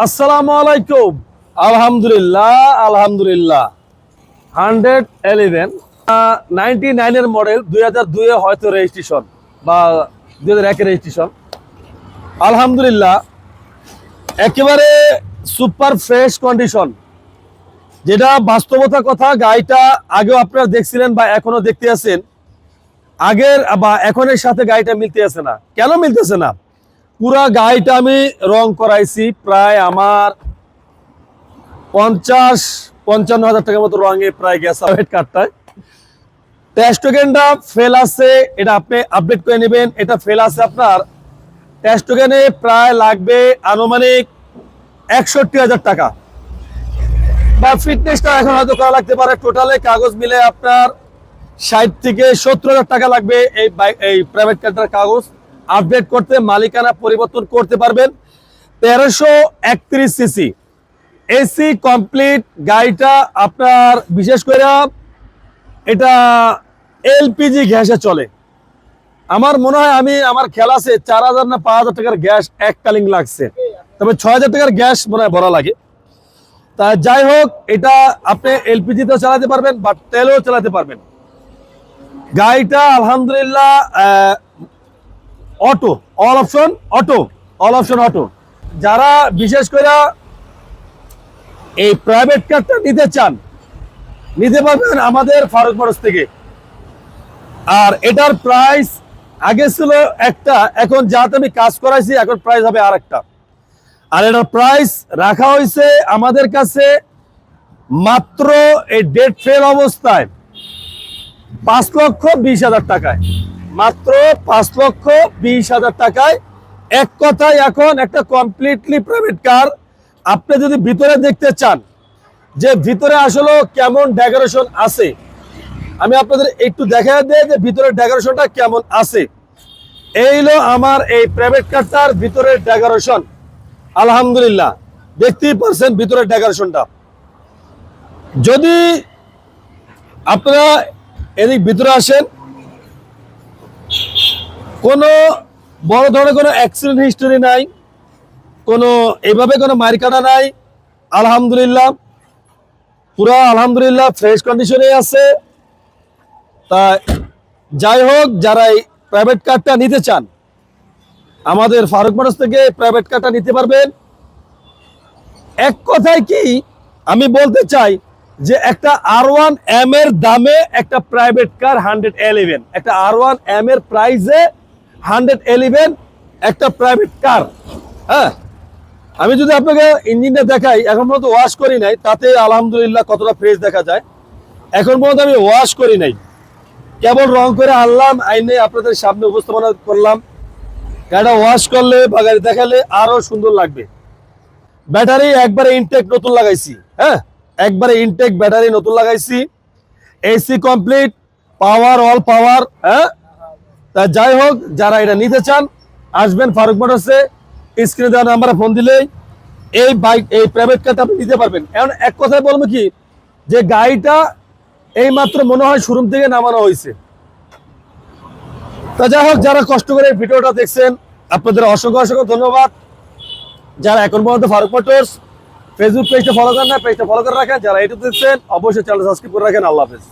আসসালামু আলাইকুম। আলহামদুলিল্লাহ আলহামদুলিল্লাহ। হান্ড্রেড এলেভেন নাইনটি নাইনের মডেল দুই হাজার দুয়ে হয়তো রেজিস্ট্রেশন বা দুই হাজার একের রেজিস্ট্রেশন। আলহামদুলিল্লাহ, একেবারে সুপার ফ্রেশ কন্ডিশন। যেটা বাস্তবতা কথা, গাড়িটা আগেও আপনারা দেখছিলেন বা এখনও দেখতে আছেন। আগের বা এখনের সাথে গাড়িটা মিলতে আছে না। কেন মিলতেছে না? পুরা গাড়িটা আমি রং করাইছি প্রায় আমার পঞ্চাশ, পঞ্চান্ন হাজার টাকার মতো রঙে প্রায় গেছে ওয়েট কার্ডটায় টেস্টোগেনটা ফেল আছে, এটা আপনি আপডেট করে নেবেন, এটা ফেল আছে আপনার। টেস্টোগেনে প্রায় লাগবে আনুমানিক একষট্টি হাজার টাকা। বা ফিটনেসটা এখন হয়তো করা লাগতে পারে টোটালে কাগজ মিলে আপনার ষাট থেকে সত্তর হাজার টাকা লাগবে এই বাইক এই প্রাইভেট কারটার কাগজ। আপডেট করতে, মালিকানা পরিবর্তন করতে পারবেন। তেরোশো একত্রিশ সিসি। এসি কমপ্লিট গাড়িটা আপনার, বিশেষ করে এটা এলপিজি গ্যাসে চলে। আমার মনে হয় আমি, আমার খেলা আছে, চার হাজার না পাঁচ হাজার টাকার গ্যাস এককালীন লাগছে। তবে ছয় হাজার টাকার গ্যাস মনে হয় ভরা লাগে। তা যাই হোক, এটা আপনি এলপিজিতেও চালাতে পারবেন, বা তেলেও চালাতে পারবেন। গাড়িটা আলহামদুলিল্লাহ auto all option auto all option auto. যারা বিশেষ করে এই প্রাইভেট কারটা নিতে চান, নিতে পারবেন আমাদের ফারুক মোটরস থেকে। আর এটার প্রাইস আগে ছিল একটা, এখন যাতে আমি কাজ করাইছি, এখন প্রাইস হবে আর একটা আর এটার প্রাইস রাখা হয়েছে আমাদের কাছে মাত্র এই ডেট ফেল অবস্থায় পাঁচ লক্ষ বিশ হাজার টাকায়। মাত্র পাঁচ লক্ষ বিশ হাজার টাকায়। এক কথায় এখন একটা কমপ্লিটলি প্রাইভেট কার আপনি যদি ভিতরে দেখতে চান যে ভিতরে আসলে কেমন ডেকোরেশন আছে, আমি আপনাদের একটু দেখা দেয় যে ভিতরের ডেকোরেশনটা কেমন আছে। এই হলো আমার এই প্রাইভেট কারটার ভিতরের ডেকোরেশন আলহামদুলিল্লাহ, দেখতেই পারছেন ভিতরের ডেকোরেশনটা যদি আপনারা এদিক ভিতরে আসেন কোনো বড় ধরনের কোনো অ্যাক্সিডেন্ট হিস্টোরি নাই, কোনো এভাবে কোনো মার কাটা নাই, আলহামদুলিল্লাহ, পুরো আলহামদুলিল্লাহ ফ্রেশ কন্ডিশনে আছে। তা যাই হোক, যারা এই প্রাইভেট কারটা নিতে চান, আমাদের ফারুক মোটরস থেকে প্রাইভেট কারটা নিতে পারবেন। এক কথায় কি, আমি বলতে চাই যে একটা আর ওয়ান এম এর দামে একটা প্রাইভেট কার হান্ড্রেড এলিভেন একটা আর ওয়ান এম এর প্রাইসে হান্ড্রেড এলিভেন একটা প্রাইভেট কার হ্যাঁ? আমি যদি আপনাকে ইঞ্জিনটা দেখাই, এখন পর্যন্ত ওয়াশ করি নাই, তাতে আলহামদুলিল্লাহ কতটা ফ্রেশ দেখা যায়। এখন পর্যন্ত আমি ওয়াশ করি নাই। কেবল রং করে আনলাম, আইনে আপনাদের সামনে উপস্থাপনা করলাম। গাড়িটা ওয়াশ করলে বা গাড়ি দেখালে আরও সুন্দর লাগবে। ব্যাটারি একবারে ইনটেক নতুন লাগাইছি হ্যাঁ? একবারে ইনটেক ব্যাটারি নতুন লাগাইছি। AC complete power all power হ্যাঁ? তা যাই হোক, যারা এটা নিতে চান, আসবেন ফারুক মোটরসে। স্ক্রিনে দেওয়া নাম্বারে ফোন দিলেই এই বাইক, এই প্রাইভেট কারটা আপনি নিতে পারবেন। এখন এক কথায় বলব কি, যে গাড়িটা এই মাত্র মনে হয় শোরুম থেকে নামানো হয়েছে। তা যাই হোক, যারা কষ্ট করে এই ভিডিওটা দেখছেন, আপনাদের অসংখ্য অসংখ্য ধন্যবাদ। যারা এখন পর্যন্ত ফারুক মোটরস ফেসবুক পেজটা ফলো করেন না পেজটা ফলো করে রাখেন। যারা এটু দেখছেন, অবশ্যই চ্যানেল সাবস্ক্রাইব করে রাখেন। আল্লাহ হাফেজ।